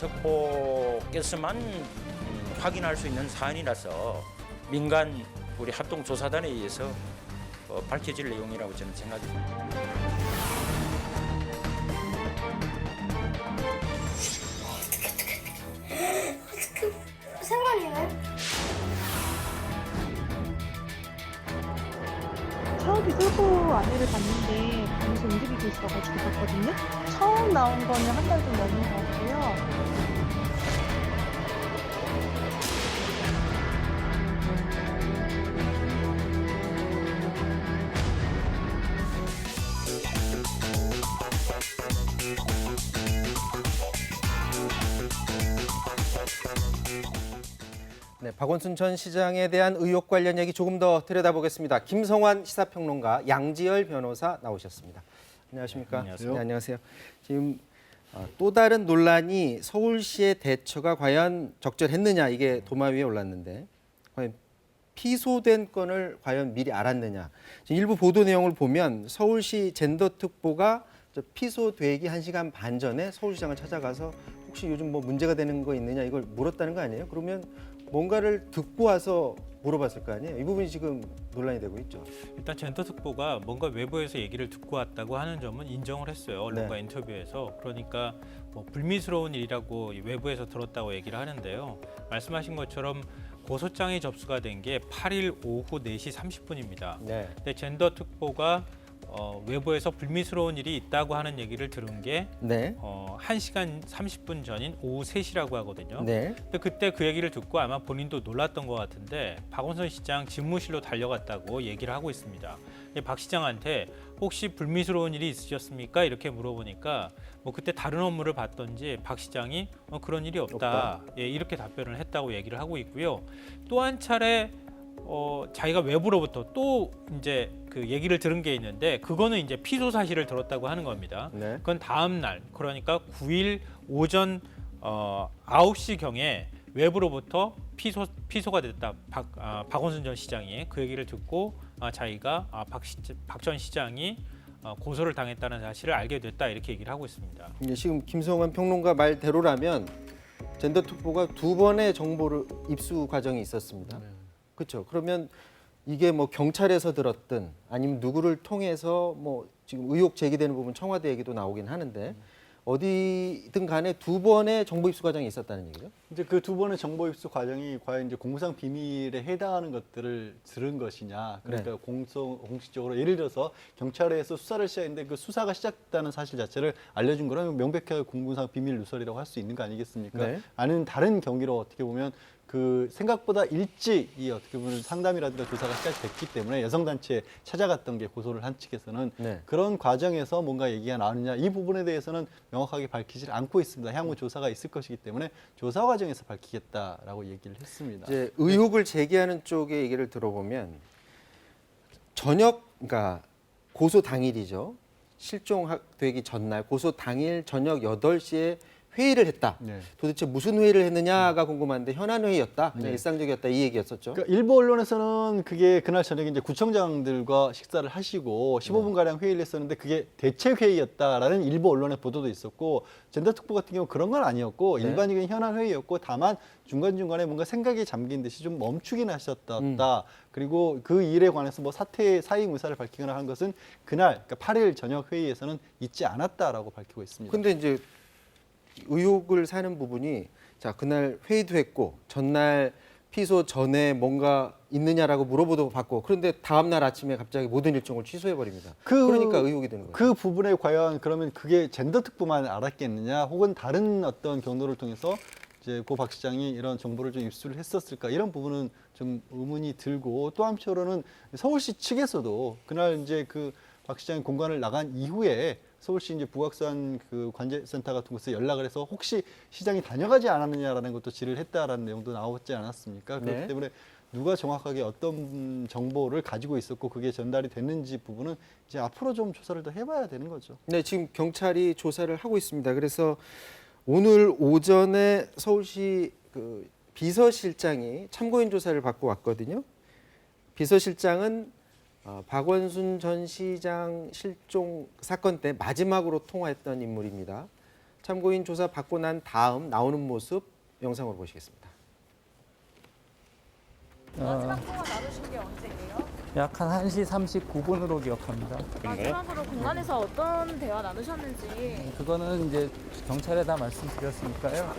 특보께서만 음, 확인할 수 있는 사안이라서 민간 우리 합동조사단에 의해서 어, 밝혀질 내용이라고 저는 생각합니다. 끌고 안내를 갔는데 방에서 응급이 있어가지고 갔거든요. 처음 나온 거는 한 달 좀 넘은 것 같고요. 박원순 전 시장에 대한 의혹 관련 얘기 조금 더 들여다보겠습니다. 김성환 시사평론가, 양지열 변호사 나오셨습니다. 안녕하십니까? 네, 안녕하세요. 네, 안녕하세요. 지금 어, 또 다른 논란이 서울시의 대처가 과연 적절했느냐 이게 도마 위에 올랐는데 과연 피소된 건을 과연 미리 알았느냐. 일부 보도 내용을 보면 서울시 젠더 특보가 저 피소되기 한시간반 전에 서울시장을 찾아가서 혹시 요즘 뭐 문제가 되는 거 있느냐 이걸 물었다는 거 아니에요? 그러면 뭔가를 듣고 와서 물어봤을 거 아니에요? 이 부분이 지금 논란이 되고 있죠. 일단 젠더 특보가 뭔가 외부에서 얘기를 듣고 왔다고 하는 점은 인정을 했어요. 언론과 네. 인터뷰에서. 그러니까 뭐 불미스러운 일이라고 외부에서 들었다고 얘기를 하는데요. 말씀하신 것처럼 고소장이 접수가 된 게 8일 오후 4시 30분입니다. 네. 근데 젠더 특보가 어, 외부에서 불미스러운 일이 있다고 하는 얘기를 들은 게 네. 어, 1시간 30분 전인 오후 3시라고 하거든요. 네. 근데 그때 그 얘기를 듣고 아마 본인도 놀랐던 것 같은데 박원순 시장 집무실로 달려갔다고 얘기를 하고 있습니다. 박 시장한테 혹시 불미스러운 일이 있으셨습니까? 이렇게 물어보니까 뭐 그때 다른 업무를 봤던지 박 시장이 어, 그런 일이 없다. 예, 이렇게 답변을 했다고 얘기를 하고 있고요. 또 한 차례 어, 자기가 외부로부터 또 이제 그 얘기를 들은 게 있는데 그거는 이제 피소 사실을 들었다고 하는 겁니다. 네. 그건 다음 날 그러니까 9일 오전 어, 9시 경에 외부로부터 피소 피소가 됐다. 박 아, 박원순 전 시장이 그 얘기를 듣고 아, 자기가 아, 박전 시장이 어, 고소를 당했다는 사실을 알게 됐다 이렇게 얘기를 하고 있습니다. 이게 지금 김성환 평론가 말대로라면 젠더 특보가 두 번의 정보를 입수 과정이 있었습니다. 그렇죠. 그러면 이게 뭐 경찰에서 들었든 아니면 누구를 통해서 뭐 지금 의혹 제기되는 부분 청와대 얘기도 나오긴 하는데 어디든 간에 두 번의 정보 입수 과정이 있었다는 얘기죠. 이제 그 두 번의 정보 입수 과정이 과연 이제 공무상 비밀에 해당하는 것들을 들은 것이냐. 그러니까 공소, 공식적으로 예를 들어서 경찰에서 수사를 시작했는데 그 수사가 시작됐다는 사실 자체를 알려준 거라면 명백하게 공무상 비밀 누설이라고 할 수 있는 거 아니겠습니까? 네. 아는 다른 경위로 어떻게 보면 그 생각보다 일찍 이 어떻게 보면 상담이라든가 조사가 시작됐기 때문에 여성단체에 찾아갔던 게 고소를 한 측에서는 네. 그런 과정에서 뭔가 얘기가 나오느냐 이 부분에 대해서는 명확하게 밝히질 않고 있습니다. 향후 조사가 있을 것이기 때문에 조사 과정에서 밝히겠다라고 얘기를 했습니다. 이제 의혹을 제기하는 쪽의 얘기를 들어보면 저녁 그러니까 고소 당일이죠. 실종되기 전날 고소 당일 저녁 8시에 회의를 했다. 네. 도대체 무슨 회의를 했느냐가 궁금한데 현안 회의였다. 그냥 네. 일상적이었다 이 얘기였었죠. 그러니까 일부 언론에서는 그게 그날 저녁에 이제 구청장들과 식사를 하시고 15분 가량 회의를 했었는데 그게 대체 회의였다라는 일부 언론의 보도도 있었고 젠더 특보 같은 경우 그런 건 아니었고 네. 일반적인 현안 회의였고 다만 중간 중간에 뭔가 생각이 잠긴 듯이 좀 멈추긴 하셨다. 음. 그리고 그 일에 관해서 뭐 사퇴 사임 의사를 밝히거나 한 것은 그날 그러니까 8일 저녁 회의에서는 있지 않았다라고 밝히고 있습니다. 근데 이제 의혹을 사는 부분이 자 그날 회의도 했고 전날 피소 전에 뭔가 있느냐라고 물어보도 받고 그런데 다음 날 아침에 갑자기 모든 일정을 취소해 버립니다. 그- 그러니까 의혹이 되는 거예요. 그 부분에 과연 그러면 그게 젠더 특보만 알았겠느냐 혹은 다른 어떤 경로를 통해서 이제 고 박 시장이 이런 정보를 좀 입수를 했었을까 이런 부분은 좀 의문이 들고 또 한편으로는 서울시 측에서도 그날 이제 그 박 시장이 공간을 나간 이후에 서울시 이제 북악산 그 관제센터 같은 곳에 연락을 해서 혹시 시장이 다녀가지 않았느냐라는 것도 질의를 했다라는 내용도 나왔지 않았습니까? 그렇기 네. 때문에 누가 정확하게 어떤 정보를 가지고 있었고 그게 전달이 됐는지 부분은 이제 앞으로 좀 조사를 더 해봐야 되는 거죠. 네, 지금 경찰이 조사를 하고 있습니다. 그래서 오늘 오전에 서울시 그 비서실장이 참고인 조사를 받고 왔거든요. 비서실장은 어, 박원순 전 시장 실종 사건 때 마지막으로 통화했던 인물입니다. 참고인 조사 받고 난 다음 나오는 모습 영상으로 보시겠습니다. 마지막 통화 나누신 게 언제예요? 약 한 1시 39분으로 기억합니다. 마지막으로 공간에서 어떤 대화 나누셨는지 그거는 이제 경찰에 다 말씀드렸으니까요.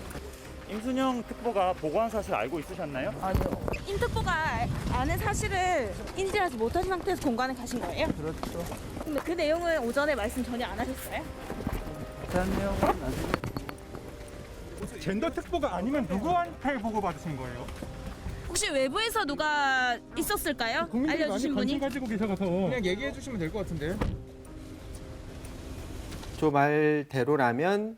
임순영 특보가 보고한 사실 알고 있으셨나요? 아니요. 임특보가 아는 사실을 인지하지 못하신 상태에서 공간에 가신 거예요? 그렇죠. 근데 그 내용은 오전에 말씀 전혀 안 하셨어요? 자세한 내용은 나중에 젠더 특보가 아니면 누구한테 보고 받으신 거예요? 혹시 외부에서 누가 있었을까요? 국민들이 알려주신 많이 분이? 관심 가지고 계셔서 그냥 얘기해 주시면 될 것 같은데. 저 말대로라면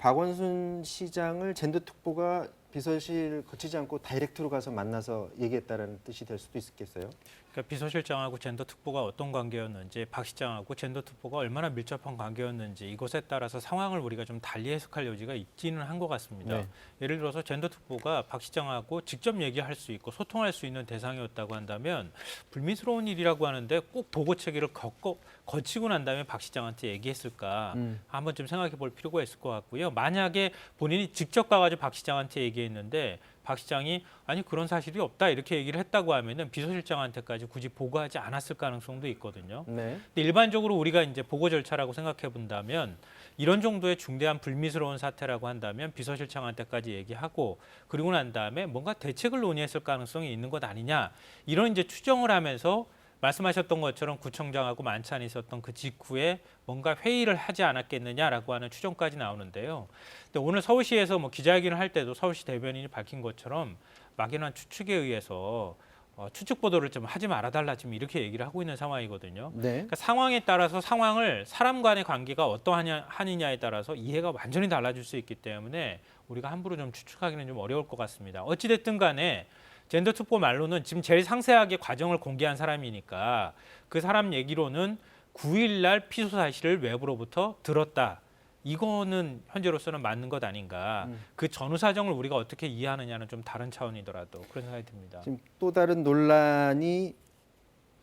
박원순 시장을 젠더 특보가 비서실 거치지 않고 다이렉트로 가서 만나서 얘기했다라는 뜻이 될 수도 있겠어요. 그러니까 비서실장하고 젠더 특보가 어떤 관계였는지 박 시장하고 젠더 특보가 얼마나 밀접한 관계였는지 이것에 따라서 상황을 우리가 좀 달리 해석할 여지가 있기는 한 것 같습니다. 네. 예를 들어서 젠더 특보가 박 시장하고 직접 얘기할 수 있고 소통할 수 있는 대상이었다고 한다면 불미스러운 일이라고 하는데 꼭 보고 체계를 겪고 거치고 난 다음에 박 시장한테 얘기했을까 음. 한번 좀 생각해 볼 필요가 있을 것 같고요. 만약에 본인이 직접 가가지고 박 시장한테 얘기했는데 박 시장이 아니 그런 사실이 없다 이렇게 얘기를 했다고 하면은 비서실장한테까지 굳이 보고하지 않았을 가능성도 있거든요. 네. 근데 일반적으로 우리가 이제 보고 절차라고 생각해 본다면 이런 정도의 중대한 불미스러운 사태라고 한다면 비서실장한테까지 얘기하고 그리고 난 다음에 뭔가 대책을 논의했을 가능성이 있는 것 아니냐 이런 이제 추정을 하면서 말씀하셨던 것처럼 구청장하고 만찬이 있었던 그 직후에 뭔가 회의를 하지 않았겠느냐라고 하는 추정까지 나오는데요. 근데 오늘 서울시에서 뭐 기자회견을 할 때도 서울시 대변인이 밝힌 것처럼 막연한 추측에 의해서 어, 추측 보도를 좀 하지 말아달라 지금 이렇게 얘기를 하고 있는 상황이거든요. 네. 그러니까 상황에 따라서 상황을 사람 간의 관계가 어떠하냐 하느냐에 따라서 이해가 완전히 달라질 수 있기 때문에 우리가 함부로 좀 추측하기는 좀 어려울 것 같습니다. 어찌 됐든 간에 젠더 특보 말로는 지금 제일 상세하게 과정을 공개한 사람이니까 그 사람 얘기로는 9일 날 피소 사실을 외부로부터 들었다. 이거는 현재로서는 맞는 것 아닌가. 음. 그 전후 사정을 우리가 어떻게 이해하느냐는 좀 다른 차원이더라도 그런 생각이 듭니다. 지금 또 다른 논란이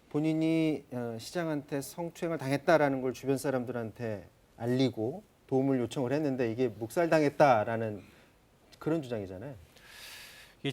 본인이 어, 시장한테 성추행을 당했다라는 걸 주변 사람들한테 알리고 도움을 요청을 했는데 이게 묵살당했다라는 그런 주장이잖아요.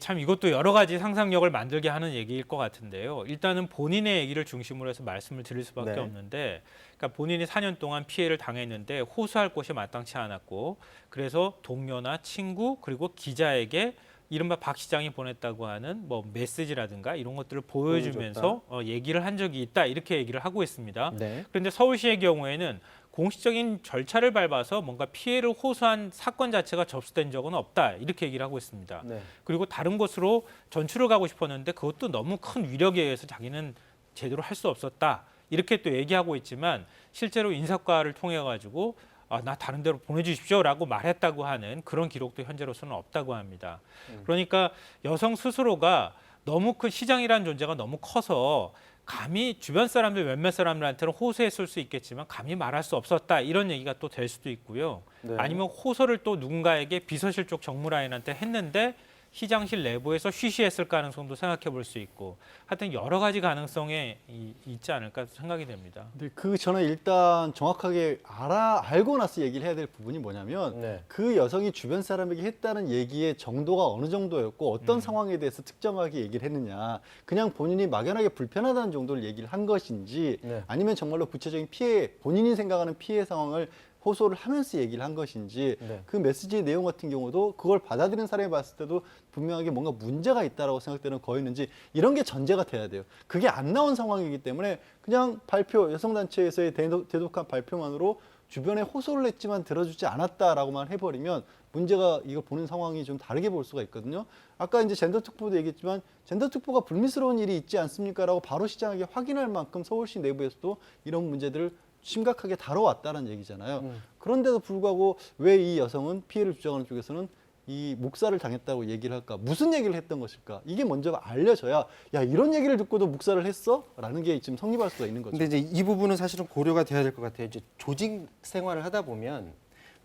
참 이것도 여러 가지 상상력을 만들게 하는 얘기일 것 같은데요. 일단은 본인의 얘기를 중심으로 해서 말씀을 드릴 수밖에 네. 없는데, 그러니까 본인이 4년 동안 피해를 당했는데 호소할 곳이 마땅치 않았고, 그래서 동료나 친구 그리고 기자에게 이른바 박 시장이 보냈다고 하는 뭐 메시지라든가 이런 것들을 보여주면서 어, 얘기를 한 적이 있다 이렇게 얘기를 하고 있습니다. 네. 그런데 서울시의 경우에는 공식적인 절차를 밟아서 뭔가 피해를 호소한 사건 자체가 접수된 적은 없다 이렇게 얘기를 하고 있습니다. 네. 그리고 다른 곳으로 전출을 가고 싶었는데 그것도 너무 큰 위력에 의해서 자기는 제대로 할 수 없었다 이렇게 또 얘기하고 있지만 실제로 인사과를 통해 가지고 아, 나 다른 데로 보내주십시오라고 말했다고 하는 그런 기록도 현재로서는 없다고 합니다. 그러니까 여성 스스로가 너무 큰 시장이라는 존재가 너무 커서 감히 주변 사람들 몇몇 사람들한테는 호소했을 수 있겠지만 감히 말할 수 없었다 이런 얘기가 또 될 수도 있고요. 네. 아니면 호소를 또 누군가에게 비서실 쪽 정무라인한테 했는데 시장실 내부에서 쉬쉬했을 가능성도 생각해 볼 수 있고 하여튼 여러 가지 가능성에 이- 있지 않을까 생각이 됩니다. 근데 그 저는 일단 정확하게 알아 알고 나서 얘기를 해야 될 부분이 뭐냐면 네. 그 여성이 주변 사람에게 했다는 얘기의 정도가 어느 정도였고 어떤 음. 상황에 대해서 특정하게 얘기를 했느냐 그냥 본인이 막연하게 불편하다는 정도를 얘기를 한 것인지 네. 아니면 정말로 구체적인 피해 본인이 생각하는 피해 상황을 호소를 하면서 얘기를 한 것인지 네. 그 메시지의 내용 같은 경우도 그걸 받아들이는 사람이 봤을 때도 분명하게 뭔가 문제가 있다라고 생각되는 거였는지 이런 게 전제가 돼야 돼요. 그게 안 나온 상황이기 때문에 그냥 발표 여성단체에서의 대독, 대독한 발표만으로 주변에 호소를 했지만 들어주지 않았다라고만 해버리면 문제가 이거 보는 상황이 좀 다르게 볼 수가 있거든요. 아까 이제 젠더 특보도 얘기했지만 젠더 특보가 불미스러운 일이 있지 않습니까라고 바로 시장에게 확인할 만큼 서울시 내부에서도 이런 문제들을 심각하게 다뤄왔다는 얘기잖아요. 음. 그런데도 불구하고 왜 이 여성은 피해를 주장하는 쪽에서는 이 묵살을 당했다고 얘기를 할까? 무슨 얘기를 했던 것일까? 이게 먼저 알려져야 야 이런 얘기를 듣고도 묵살을 했어? 라는 게 지금 성립할 수가 있는 거죠. 근데 이제 이 부분은 사실은 고려가 돼야 될 것 같아요. 이제 조직 생활을 하다 보면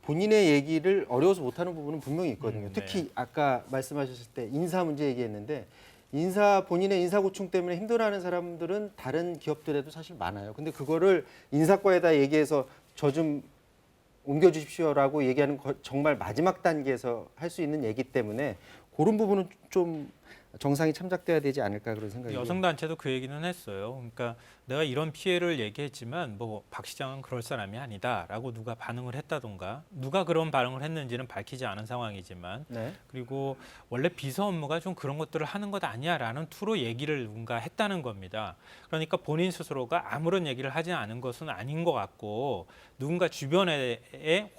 본인의 얘기를 어려워서 못하는 부분은 분명히 있거든요. 음, 네. 특히 아까 말씀하셨을 때 인사 문제 얘기했는데 인사 본인의 인사 고충 때문에 힘들어하는 사람들은 다른 기업들에도 사실 많아요. 근데 그거를 인사과에다 얘기해서 저 좀 옮겨 주십시오라고 얘기하는 거 정말 마지막 단계에서 할 수 있는 얘기 때문에 그런 부분은 좀 정상이 참작돼야 되지 않을까 그런 생각이 여성 단체도 그 얘기는 했어요. 그러니까 내가 이런 피해를 얘기했지만 뭐 박 시장은 그럴 사람이 아니다라고 누가 반응을 했다던가 누가 그런 반응을 했는지는 밝히지 않은 상황이지만 네. 그리고 원래 비서 업무가 좀 그런 것들을 하는 것 아니야라는 투로 얘기를 누군가 했다는 겁니다. 그러니까 본인 스스로가 아무런 얘기를 하지 않은 것은 아닌 것 같고 누군가 주변에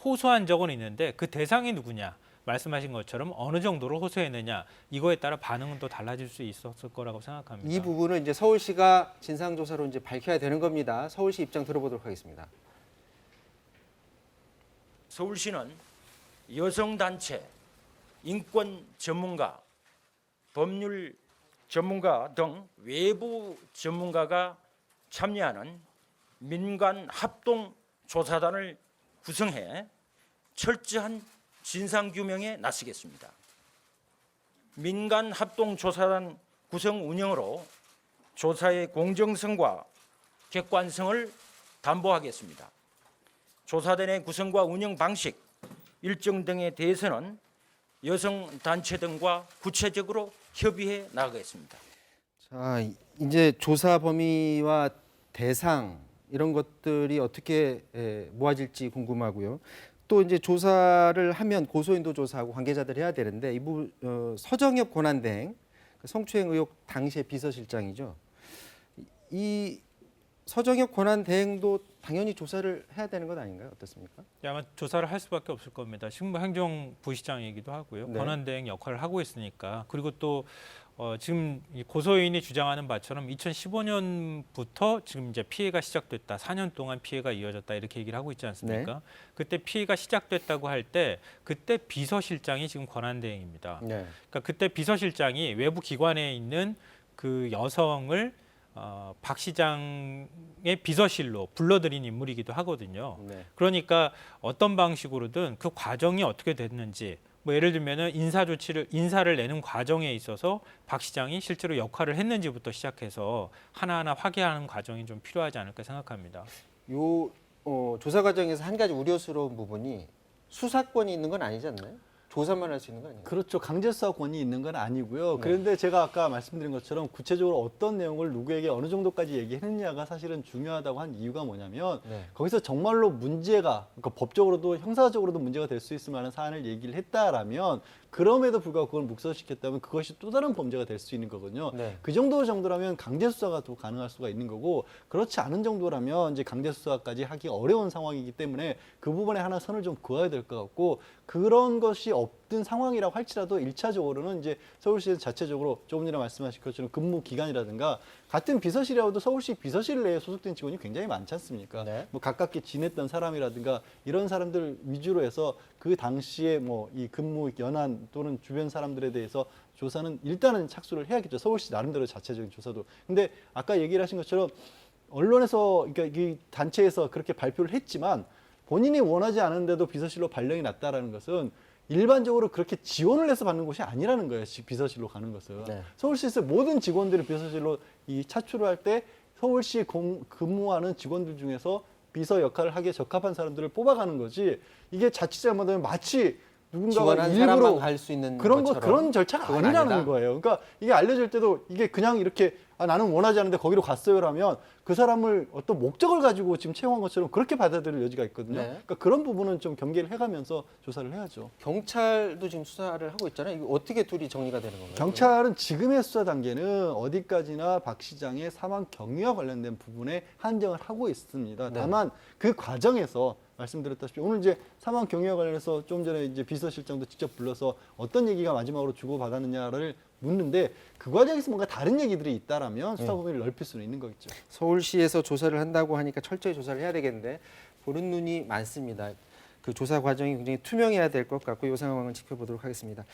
호소한 적은 있는데 그 대상이 누구냐? 말씀하신 것처럼 어느 정도로 호소했느냐 이거에 따라 반응은 또 달라질 수 있었을 거라고 생각합니다. 이 부분은 이제 서울시가 진상 조사로 이제 밝혀야 되는 겁니다. 서울시 입장 들어보도록 하겠습니다. 서울시는 여성 단체, 인권 전문가, 법률 전문가 등 외부 전문가가 참여하는 민간 합동 조사단을 구성해 철저한 진상 규명에 나서겠습니다. 민간 합동 조사단 구성 운영으로 조사의 공정성과 객관성을 담보하겠습니다. 조사단의 구성과 운영 방식, 일정 등에 대해서는 여성 단체 등과 구체적으로 협의해 나가겠습니다. 자, 이- 이제 조사 범위와 대상 이런 것들이 어떻게 에, 모아질지 궁금하고요. 또 이제 조사를 하면 고소인도 조사하고 관계자들 해야 되는데 이부 어, 서정엽 권한대행 그 성추행 의혹 당시의 비서실장이죠. 이- 이 서정엽 권한 대행도 당연히 조사를 해야 되는 것 아닌가요? 어떻습니까? 아마 조사를 할 수밖에 없을 겁니다. 뭐 행정부시장이기도 하고요. 네. 권한 대행 역할을 하고 있으니까 그리고 또 어, 지금 이 고소인이 주장하는 바처럼 2015년부터 지금 이제 피해가 시작됐다. 4년 동안 피해가 이어졌다 이렇게 얘기를 하고 있지 않습니까? 네. 그때 피해가 시작됐다고 할 때 그때 비서실장이 지금 권한 대행입니다. 네. 그러니까 그때 비서실장이 외부 기관에 있는 그 여성을 어, 박 시장의 비서실로 불러들인 인물이기도 하거든요. 네. 그러니까 어떤 방식으로든 그 과정이 어떻게 됐는지 뭐 예를 들면은 인사 조치를 인사를 내는 과정에 있어서 박 시장이 실제로 역할을 했는지부터 시작해서 하나하나 확인하는 과정이 좀 필요하지 않을까 생각합니다. 요 어, 조사 과정에서 한 가지 우려스러운 부분이 수사권이 있는 건 아니지 않나요? 조사만 할 수 있는 거 아닌가요? 그렇죠. 강제 수사권이 있는 건 아니고요. 네. 그런데 제가 아까 말씀드린 것처럼 구체적으로 어떤 내용을 누구에게 어느 정도까지 얘기했느냐가 사실은 중요하다고 한 이유가 뭐냐면 네. 거기서 정말로 문제가 그러니까 법적으로도 형사적으로도 문제가 될 수 있을 만한 사안을 얘기를 했다라면 그럼에도 불구하고 그걸 묵살시켰다면 그것이 또 다른 범죄가 될 수 있는 거거든요. 네. 그 정도 정도라면 강제 수사가 또 가능할 수가 있는 거고 그렇지 않은 정도라면 이제 강제 수사까지 하기 어려운 상황이기 때문에 그 부분에 하나 선을 좀 그어야 될 것 같고 그런 것이 없던 상황이라고 할지라도 일차적으로는 이제 서울시 자체적으로 조금 전에 말씀하신 것처럼 근무 기간이라든가 같은 비서실이라도 서울시 비서실 내에 소속된 직원이 굉장히 많지 않습니까? 네. 뭐 가깝게 지냈던 사람이라든가 이런 사람들 위주로 해서 그 당시에 뭐 이 근무 연한 또는 주변 사람들에 대해서 조사는 일단은 착수를 해야겠죠. 서울시 나름대로 자체적인 조사도. 근데 아까 얘기를 하신 것처럼 언론에서 그러니까 이 단체에서 그렇게 발표를 했지만 본인이 원하지 않은데도 비서실로 발령이 났다라는 것은 일반적으로 그렇게 지원을 해서 받는 곳이 아니라는 거예요. 지- 비서실로 가는 것은. 네. 서울시에서 모든 직원들을 비서실로 이 차출을 할 때 서울시 공- 근무하는 직원들 중에서 비서 역할을 하기에 적합한 사람들을 뽑아가는 거지. 이게 자칫 잘못하면 마치 누군가가 일부러 갈 수 있는 그런 거 것처럼 그런 절차가 아니라는 아니다. 거예요. 그러니까 이게 알려질 때도 이게 그냥 이렇게 아, 나는 원하지 않는데 거기로 갔어요라면 그 사람을 어떤 목적을 가지고 지금 채용한 것처럼 그렇게 받아들일 여지가 있거든요. 네. 그러니까 그런 부분은 좀 경계를 해가면서 조사를 해야죠. 경찰도 지금 수사를 하고 있잖아요. 이거 어떻게 둘이 정리가 되는 건가요? 경찰은 지금의 수사 단계는 어디까지나 박 시장의 사망 경위와 관련된 부분에 한정을 하고 있습니다. 네. 다만 그 과정에서 말씀드렸다시피 오늘 이제 사망 경위와 관련해서 좀 전에 이제 비서실장도 직접 불러서 어떤 얘기가 마지막으로 주고 받았느냐를 묻는데 그 과정에서 뭔가 다른 얘기들이 있다라면 수사 범위를 넓힐 수는 있는 거겠죠. 서울시에서 조사를 한다고 하니까 철저히 조사를 해야 되겠는데 보는 눈이 많습니다. 그 조사 과정이 굉장히 투명해야 될 것 같고 이 상황을 지켜보도록 하겠습니다.